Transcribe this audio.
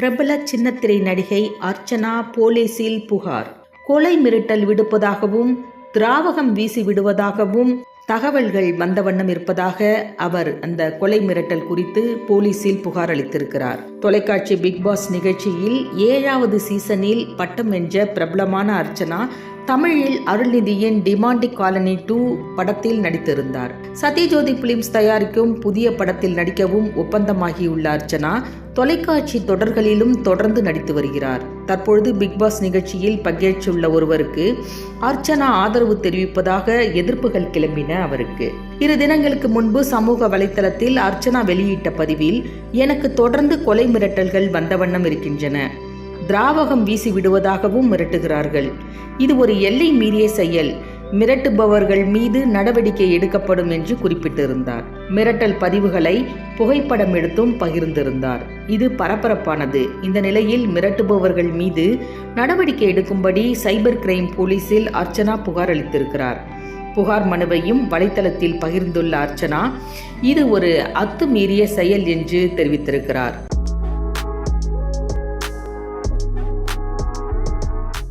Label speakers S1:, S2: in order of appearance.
S1: பிரபல சின்னத்திரை நடிகை அர்ச்சனா போலீசில் புகார். கொலை மிரட்டல் விடுப்பதாகவும் திராவகம் வீசி விடுவதாகவும் தகவல்கள் வந்த வண்ணம் இருப்பதாக அவர் அந்த கொலை மிரட்டல் குறித்து போலீசில் புகார் அளித்திருக்கிறார். தொலைக்காட்சி பிக் பாஸ் நிகழ்ச்சியில் ஏழாவது சீசனில் பட்டம் வென்ற பிரபலமான அர்ச்சனா தமிழில் அருள்நிதியின் டிமாண்டி காலனி டூ படத்தில் நடித்திருந்தார். சத்யஜோதி பிலிம்ஸ் தயாரிக்கும் புதிய படத்தில் நடிக்கவும் ஒப்பந்தமாகியுள்ள அர்ச்சனா தொலைக்காட்சி தொடர்களிலும் தொடர்ந்து நடித்து வருகிறார். தற்பொழுது பிக் பாஸ் நிகழ்ச்சியில் பங்கேற்றுள்ள ஒருவருக்கு அர்ச்சனா ஆதரவு தெரிவிப்பதாக எதிர்ப்புகள் கிளம்பின அவருக்கு. இரு தினங்களுக்கு முன்பு சமூக வலைதளத்தில் அர்ச்சனா வெளியிட்ட பதிவில் எனக்கு தொடர்ந்து கொலை மிரட்டல்கள் வந்த வண்ணம் இருக்கின்றன. திராவகம் வீசி விடுவதாகவும் மிரட்டுகிறார்கள். இது ஒரு எல்லை மீறிய செயல். மிரட்டுபவர்கள் மீது நடவடிக்கை எடுக்கப்படும் என்று குறிப்பிட்டிருந்தார். மிரட்டல் பதிவுகளை புகைப்படம் எடுத்தும் பகிர்ந்திருந்தார். இது பரபரப்பானது. இந்த நிலையில் மிரட்டுபவர்கள் மீது நடவடிக்கை எடுக்கும்படி சைபர் கிரைம் போலீசில் அர்ச்சனா புகார் அளித்திருக்கிறார். புகார் மனுவையும் வலைத்தளத்தில் பகிர்ந்துள்ள அர்ச்சனா இது ஒரு அத்துமீறிய செயல் என்று தெரிவித்திருக்கிறார்.